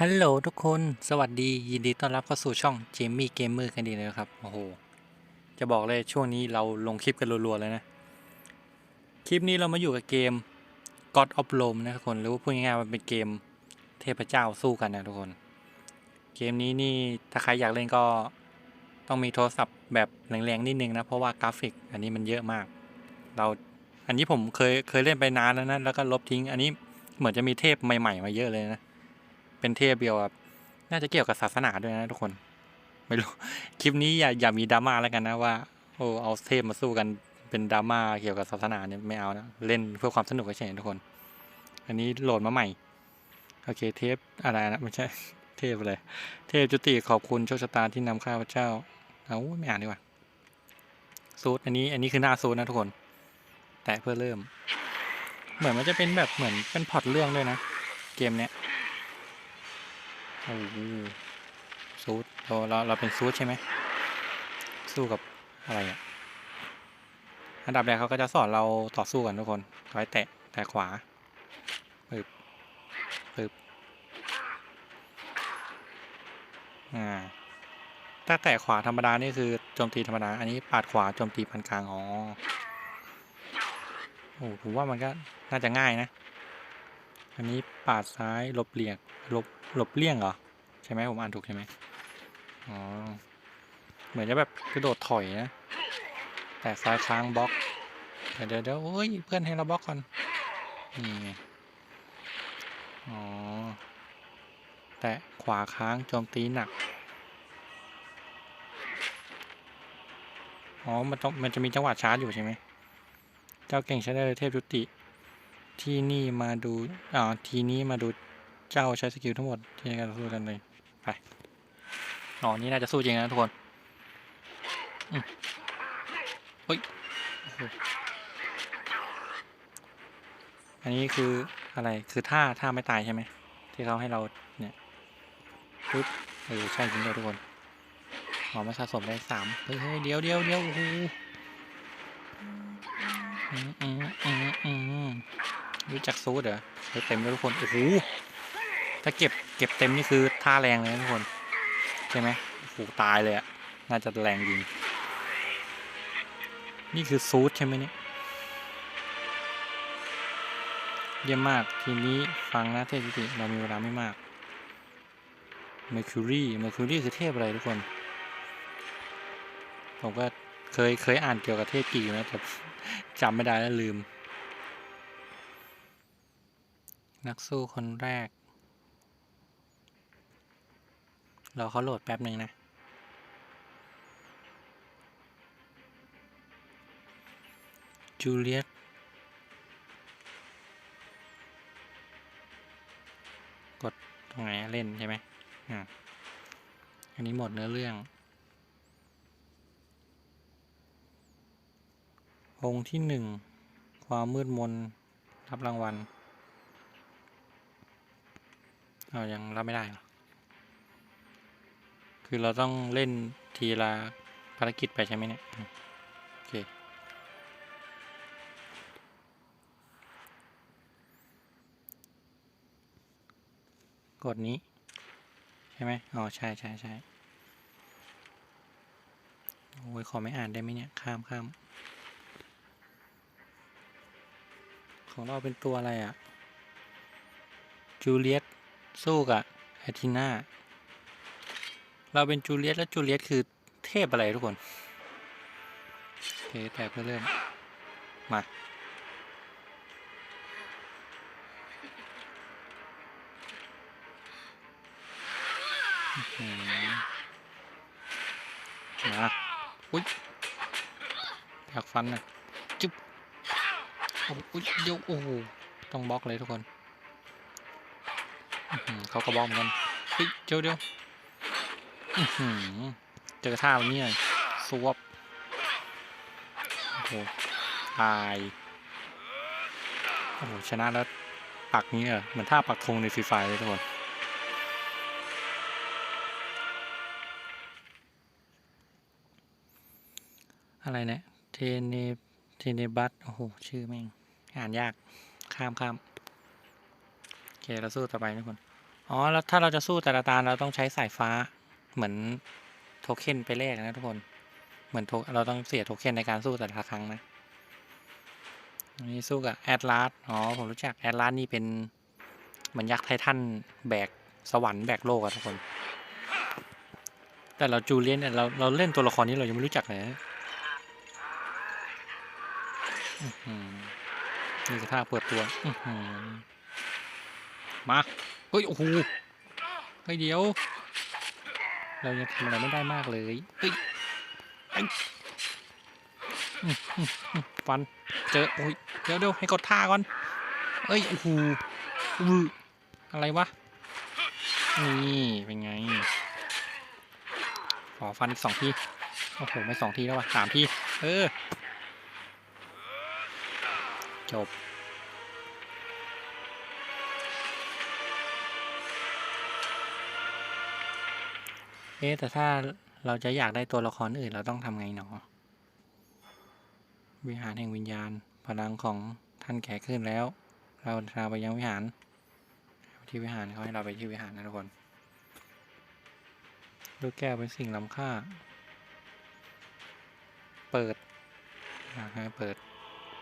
ฮัลโหลทุกคนสวัสดียินดีต้อนรับเข้าสู่ช่อง Jamie Gamer กันดีเลยนะครับ โอ้โห จะบอกเลยช่วงนี้เราลงคลิปกันรัวๆเลยนะ คลิปนี้เรามาอยู่กับเกม God of Rome นะทุกคน หรือว่าพูดง่ายๆมันเป็นเกมเทพเจ้าสู้กันนะทุกคน เกมนี้นี่ถ้าใครอยากเล่นก็ต้องมีโทรศัพท์แบบแรงๆนิดนึงนะ เพราะว่ากราฟิกอันนี้มันเยอะมาก เราอันนี้ผมเคยเคยเล่นไปนานแล้วนะแล้วก็ลบทิ้ง อันนี้เหมือนจะมีเทพใหม่ ๆ มาเยอะเลยนะ เป็นเทพเดียวกับน่าจะเกี่ยวกับศาสนาด้วยนะทุกคน ไม่รู้ คลิปนี้อย่าอย่ามีดราม่าแล้วกันนะว่า โอ้เอาเทพมาสู้กันเป็นดราม่าเกี่ยวกับศาสนาเนี่ยไม่เอานะเล่นเพื่อความสนุกเฉยๆทุกคน อันนี้โหลดมาใหม่โอเคเทปอะไรนะไม่ใช่เทพอะไรเทพจุติขอบคุณโชคชะตาที่นำข้าพเจ้าเอาไม่อ่านดีกว่าซูดอันนี้อันนี้คือหน้าซูดนะทุกคน แตะเพื่อเริ่ม เหมือนมันจะเป็นแบบเหมือนเป็นพอตเรื่องด้วยนะ เกมเนี้ย โอ้โหซูดเราเราเราเป็นซูดใช่ไหมสู้กับอะไรอะอันดับแรกเขาก็จะสอนเราต่อสู้กันทุกคนไว้แตะแตะขวาปึ๊บปึ๊บอ่าถ้าแตะขวาธรรมดานี่คือโจมตีธรรมดา อันนี้ปาดขวาโจมตีปานกลางอ๋อโอ้ผมว่ามันก็น่าจะง่ายนะ อันนี้ปาดซ้ายหลบเลี่ยงหลบหลบเลี่ยงเหรอ ใช่ไหมผมอ่านถูกใช่ไหมอ๋อ เหมือนจะแบบกระโดดถอยนะ แต่ซ้ายค้างบล็อก เดี๋ยวเดี๋ยวเดี๋ยวโอ้ยเพื่อนให้เราบล็อกก่อน นี่ไง อ๋อ แต่ขวาค้างโจมตีหนัก อ๋อ มันต้องมันจะมีจังหวะชาร์จอยู่ใช่ไหม เจ้าเก่งใช้ได้เลยเทพจุติ ที่นี่มาดูอ่าทีนี้มาดูเจ้าใช้สกิลทั้งหมดที่ในการสู้กันเลยไปอ๋อนี่น่าจะสู้จริงนะทุกคนอืมเฮ้ยอันนี้คืออะไรคือท่าท่าไม่ตายใช่ไหมที่เขาให้เราเนี่ยปึ๊บเออใช่จริงด้วยทุกคนอ๋อมาสะสมได้สามเฮ้ยเฮ้ยเดี๋ยวเดี๋ยวเดี๋ยวโอ้โหอืมอืมอืมอืม รู้จักซูดเหรอเต็มเลยทุกคนโอ้โหถ้าเก็บเก็บเต็มนี่คือท่าแรงเลยนะทุกคนใช่ไหมโอ้โหตายเลยอะน่าจะแรงจริงนี่คือซูดใช่ไหมเนี่ยเยี่ยมมากทีนี้ฟังนะเทพจิติเรามีเวลาไม่มาก Mercury Mercury คือเทพอะไรทุกคน ผมก็เคยเคยอ่านเกี่ยวกับเทพกี่นะแต่จำไม่ได้แล้วลืม นักสู้คนแรกเราเขาโหลดแป๊บหนึ่งนะ จูเลียตกดตรงไหนเล่นใช่ไหมอ่าอันนี้หมดเนื้อเรื่อง องค์ที่หนึ่ง ความมืดมนรับรางวัล เอายังรับไม่ได้เหรอคือเราต้องเล่นทีละภารกิจไปใช่ไหมเนี่ย โอเค กดนี้ ใช่ไหมอ๋อ ใช่ใช่ใช่โอ้ย ขอไม่อ่านได้ไหมเนี่ย ข้ามข้ามของเราเป็นตัวอะไรอะ่ะจูเลียต สู้กับแอทินาเราเป็นจูเลียตแล้วจูเลียตคือเทพอะไรทุกคนโอเคแต่เพื่อเริ่ม มาอมาอุ้ยอยากฟันนะจุ๊บโอ้อุ้ยเดี๋ยโอ้โหต้องบล็อกเลยทุกคน เขาก็บล็อกเหมือนกันเฮ้ยเดี๋ยวเดี๋ยวเจอท่าแบบนี้เลยสวบโอ้โหตายโอ้โหชนะแล้วปักนี้เหรอเหมือนท่าปักธงในฟรีไฟเลยทุกคนอะไรเนี่ยเทเนเทเนบัตโอ้โห ชื่อแม่ง อ่านยากข้ามข้าม เคเราสู้ต่อไปทุกคนอ๋อแล้วถ้าเราจะสู้แต่ละตาเราต้องใช้สายฟ้าเหมือนโทเค็นไปแลกนะทุกคนเหมือนโทเราต้องเสียโทเค็นในการสู้แต่ละครั้งนะนนี้สู้กับแอดลาสอ๋อผมรู้จักแอดลาสนี่เป็นเหมือนยักษ์ไททันแบกสวรรค์แบกโลกอะทุกคน แต่เราจูเลียนเนี่ยเราเราเล่นตัวละครนี้เรายังไม่รู้จักเลยนะอื้อหือนี่คือท่าเปิดตัว อือหือ มาเฮ้ยโอ้โหเฮ้ยเดี๋ยว เรายังทำอะไรไม่ได้มากเลยเฮ้ยไอ้ฟันเจอโอ้ยเดี๋ยวเดี๋ยวให้กดท่าก่อนเอ้ยโอ้โหอืออะไรวะนี่เป็นไงขอฟันอีกสองทีโอ้โหไม่สองทีแล้ววะสามทีเออจบ อ๊ะแต่ถ้าเราจะอยากได้ตัวละครอื่นเราต้องทำไงหนอ วิหารแห่งวิญญาณ พลังของท่านแก่ขึ้นแล้ว เราพาไปยังวิหาร ที่วิหารเขาให้เราไปที่วิหารนะทุกคนลูกแก้วเป็นสิ่งล้ำค่า เปิดอยากให้เปิด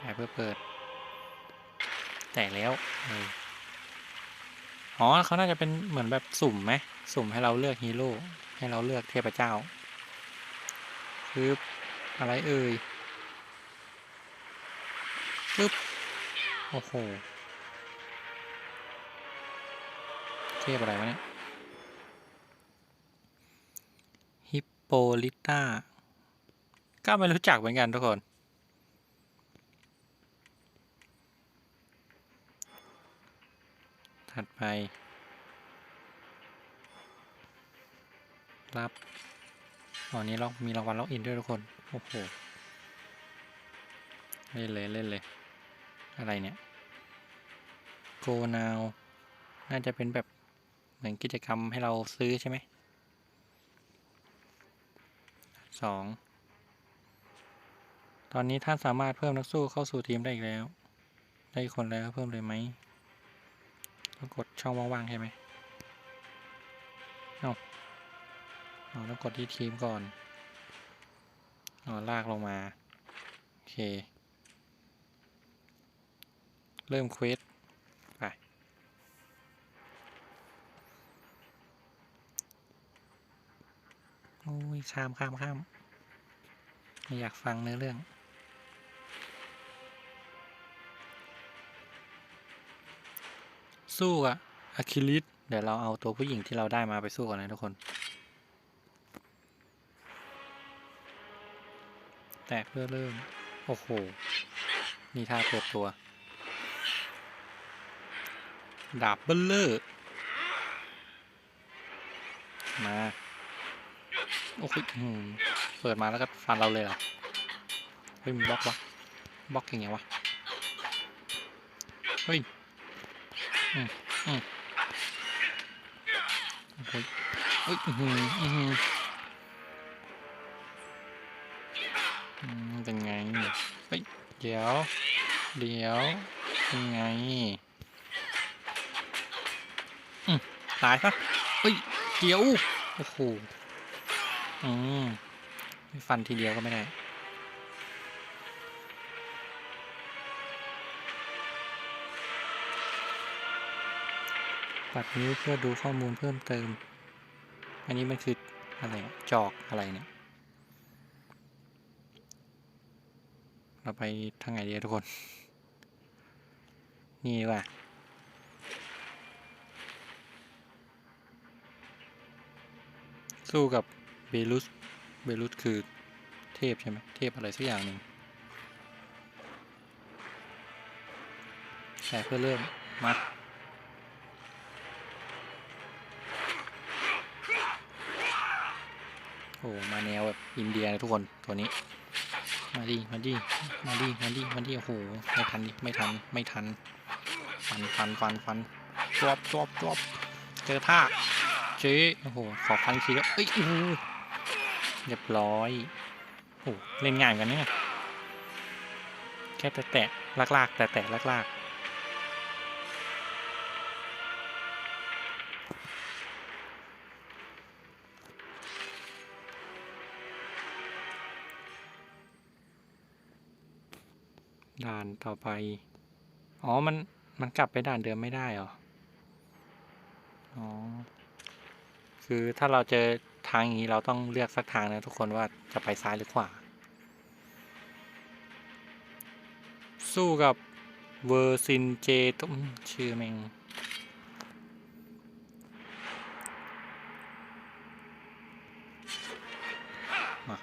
แต่เพื่อเปิด แต่แล้วอ๋อเขาน่าจะเป็นเหมือนแบบสุ่มไหม สุ่มให้เราเลือกฮีโร่ ให้เราเลือกเทพเจ้าคืออะไรเอ่ยปึ๊บโอ้โหเทพอะไรวะเนี่ยฮิปโปลิต้าก็ไม่รู้จักเหมือนกันทุกคน ถัดไป รับอ๋อนี้เรามีรางวัลล็อกอินด้วยทุกคน โอ้โห เล่นเลยเล่นเลย อะไรเนี่ยโกนาวน่าจะเป็นแบบเหมือนกิจกรรมให้เราซื้อใช่ไหม สอง ตอนนี้ท่านสามารถเพิ่มนักสู้เข้าสู่ทีมได้อีกแล้ว ได้คนแล้วเพิ่มเลยไหมกดช่องว่างๆใช่ไหมเอา เอาต้องกดที่ทีมก่อนอ๋อลากลงมา โอเค เริ่มเควสไปโอ้ยข้ามข้ามข้ามไม่อยากฟังเนื้อเรื่องสู้อะอะคิลิส เดี๋ยวเราเอาตัวผู้หญิงที่เราได้มาไปสู้กันนะทุกคน แตกเพื่อเริ่ม โอ้โห นี่ท่าเปิดตัว ดาบเบลเลอร์ มา โอ้โหเปิดมาแล้วก็ฟันเราเลยเหรอเฮ้ยมันบล็อกวะบล็อกยังไงวะ เฮ้ย อืมอืมโอ้โหเฮ้ยอือหืออื เดี๋ยว เดี๋ยวเป็นไงอืมตายปะเฮ้ย เดี๋ยว โอ้โห อืมฟันทีเดียวก็ไม่ได้ปัดนิ้วเพื่อดูข้อมูลเพิ่มเติม อันนี้มันคืออะไร จอกอะไรเนี่ย เราไปทางไหนดีทุกคน นี่ดีกว่าสู้กับเบลุส เบลุสคือเทพใช่ไหม เทพอะไรสักอย่างหนึ่งแต่เพื่อเริ่ม มาโอ้มาแนวแบบอินเดียเลยทุกคนตัวนี้ มาดิมาดิมาดิมาดิมาดิโอ้โหไม่ทันดิไม่ทันไม่ทันฟันฟันฟันฟันจวบจวบจวบเจอท่าเจ๊โอ้โหขอฟันทีแล้วเอ้ยโอ้โหเรียบร้อยโอ้เล่นง่ายเหมือนกันเนี่ยแค่แตะแตะลากๆแตะแตะลากๆ ด่านต่อไป อ๋อ มัน มันกลับไปด่านเดิมไม่ได้เหรอ อ๋อ คือถ้าเราเจอทางอย่างนี้เราต้องเลือกสักทางนะทุกคนว่าจะไปซ้ายหรือขวา สู้กับเวอร์ซินเจตุ้มชื่อแม่งมา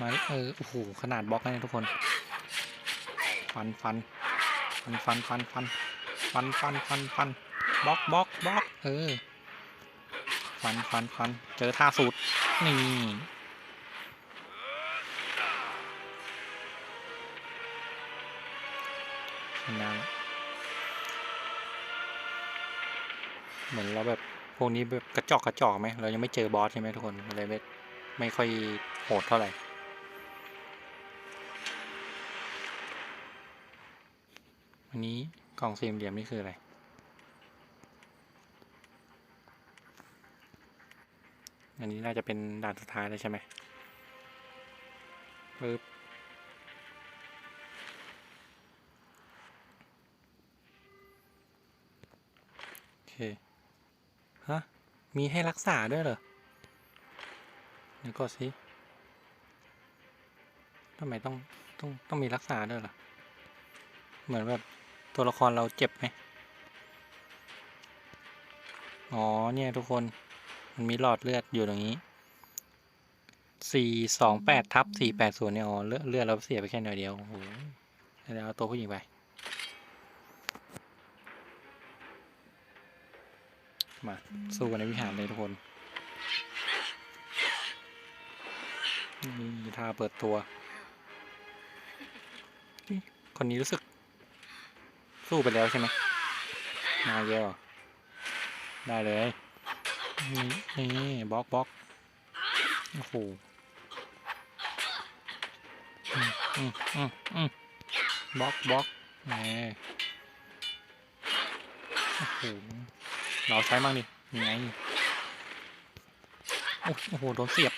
มา เออ โอ้โห ขนาดบล็อกนี่ทุกคน ฟันฟันฟันฟันฟันฟันฟันฟันฟันฟันบล็อกบล็อกบล็อกเออฟันฟันฟันเจอท่าสูตรนี่ชนะละเหมือนเราแบบพวกนี้แบบกระจอกกระจอกไหมเรายังไม่เจอบอสใช่ไหมทุกคนเลยไม่ไม่ค่อยโหดเท่าไหร่ อันนี้กล่องสี่เหลี่ยมนี่คืออะไร อันนี้น่าจะเป็นด่านสุดท้ายแล้วใช่ไหมปึ๊บโอเค ฮะ มีให้รักษาด้วยเหรอเดี๋ยวก็สิทำไมต้อง ต้อง ต้องมีรักษาด้วยเหรอ เหมือนแบบ ตัวละครเราเจ็บไหมอ๋อ เนี่ย ทุกคน มันมีหลอดเลือดอยู่ตรงนี้สี่สองแปดทับสี่แปดศูนย์เนี่ยอ๋อเลือดเลือดเราเสียไปแค่หน่อยเดียว โอ้โหเดี๋ยวเอาตัวผู้หญิงไป มา สู้กันในวิหารเลยทุกคน นี่ท่าเปิดตัว คนนี้รู้สึก สู้ไปแล้วใช่ไหมมาเยอะได้เลยนี่นี่บล็อกบล็อกโอ้โหอืมอืมอืมบล็อกบล็อกแหมโอ้โหเราใช้บ้างดิยังไงโอ้โหโดนเสียบ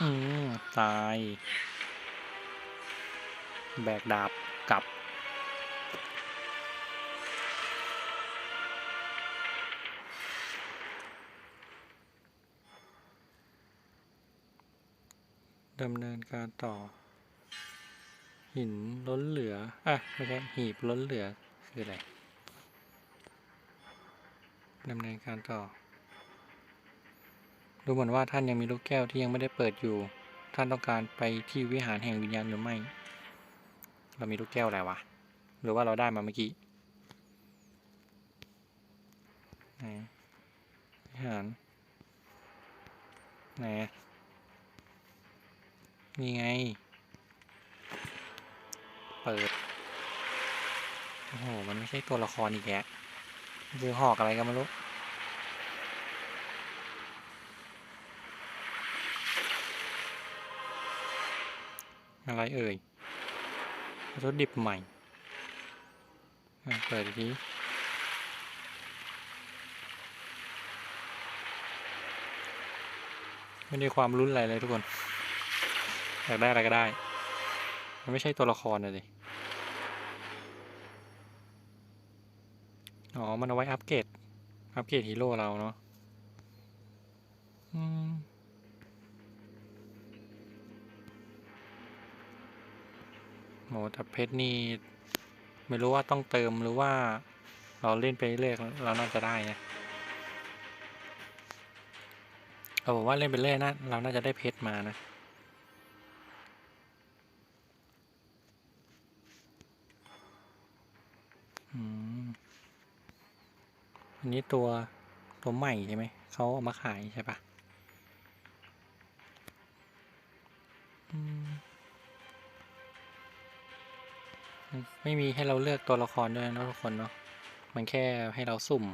อืมตาย แบกดาบ ดำเนินการต่อ หินล้นเหลือ อะ ไม่ใช่ หีบล้นเหลือ คืออะไรดำเนินการต่อ ดูเหมือนว่าท่านยังมีลูกแก้วที่ยังไม่ได้เปิดอยู่ ท่านต้องการไปที่วิหารแห่งวิญญาณหรือไม่ เรามีลูกแก้วอะไรวะ หรือว่าเราได้มาเมื่อกี้ไหนวิหารไหน นี่ไง เปิด โอ้โห มันไม่ใช่ตัวละครอีกแกะคือหอกอะไรกันไม่รู้อะไรเอ่ยรถดิบใหม่ เปิดทีไม่ได้ความรุนอะไรเลยทุกคน อยากได้อะไรก็ได้ มันไม่ใช่ตัวละครเลยอ๋อ มันเอาไว้อัปเกรด อัปเกรดฮีโร่เราเนาะอืมโหแต่เพชรนี่ ไม่รู้ว่าต้องเติมหรือว่า เราเล่นไปเรื่อยเราน่าจะได้นะเอาบอกว่าเล่นไปเรื่อยนะ เราน่าจะได้เพชรมานะ อันนี้ตัวตัวใหม่ใช่ไหม เขาเอามาขายใช่ปะไม่มีให้เราเลือกตัวละครด้วยนะทุกคนเนาะ มันแค่ให้เราสุ่ม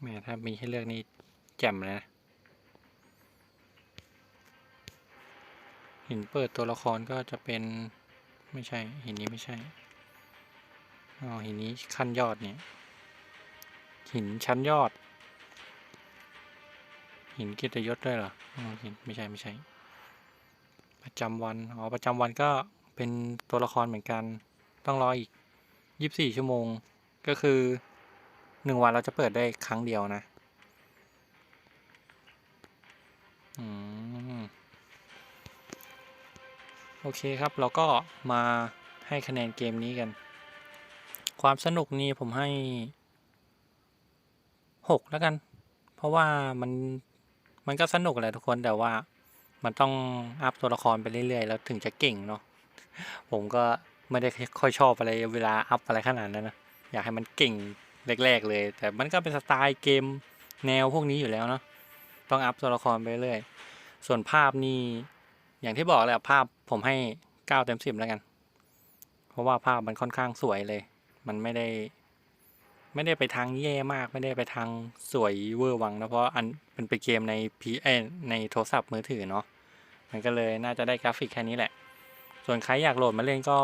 แหมถ้ามีให้เลือกนี่แจ่มนะ หินเปิดตัวละครก็จะเป็นไม่ใช่ หินนี้ไม่ใช่ อ๋อหินนี้ขั้นยอดเนี่ยหินชั้นยอด หินเกียรติยศด้วยเหรออ๋อหินไม่ใช่ไม่ใช่ ประจำวันอ๋อประจำวันก็เป็นตัวละครเหมือนกัน ต้องรออีกยี่สิบสี่ชั่วโมง ก็คือหนึ่งวันเราจะเปิดได้ครั้งเดียวนะ อืม โอเคครับ เราก็มาให้คะแนนเกมนี้กัน ความสนุกนี่ผมให้หกแล้วกัน เพราะว่ามันมันก็สนุกแหละทุกคนแต่ว่ามันต้องอัพตัวละครไปเรื่อยๆ แล้วถึงจะเก่งเนาะผมก็ไม่ได้ค่อยชอบอะไรเวลาอัพอะไรขนาดนั้นนะอยากให้มันเก่งแรกๆเลย แต่มันก็เป็นสไตล์เกมแนวพวกนี้อยู่แล้วเนาะต้องอัพตัวละครไปเรื่อยส่วนภาพนี่อย่างที่บอกแหละภาพผมให้เก้าเต็มสิบแล้วกัน เพราะว่าภาพมันค่อนข้างสวยเลย มันไม่ได้ ไม่ได้ไปทางแย่มาก ไม่ได้ไปทางสวยเวอร์วังนะเพราะอันเป็นไปเกมในพีเอในโทรศัพท์มือถือเนาะมันก็เลยน่าจะได้กราฟิกแค่นี้แหละ ส่วนใครอยากโหลดมาเล่นก็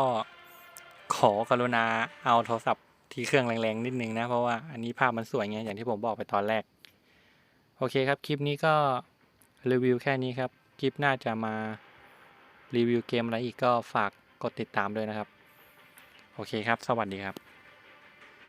ขอกรุณาเอาโทรศัพท์ที่เครื่องแรงๆนิดนึงนะเพราะว่าอันนี้ภาพมันสวยไงอย่างที่ผมบอกไปตอนแรก โอเคครับคลิปนี้ก็รีวิวแค่นี้ครับ คลิปหน้าจะมารีวิวเกมอะไรอีกก็ฝากกดติดตามด้วยนะครับ โอเคครับ สวัสดีครับ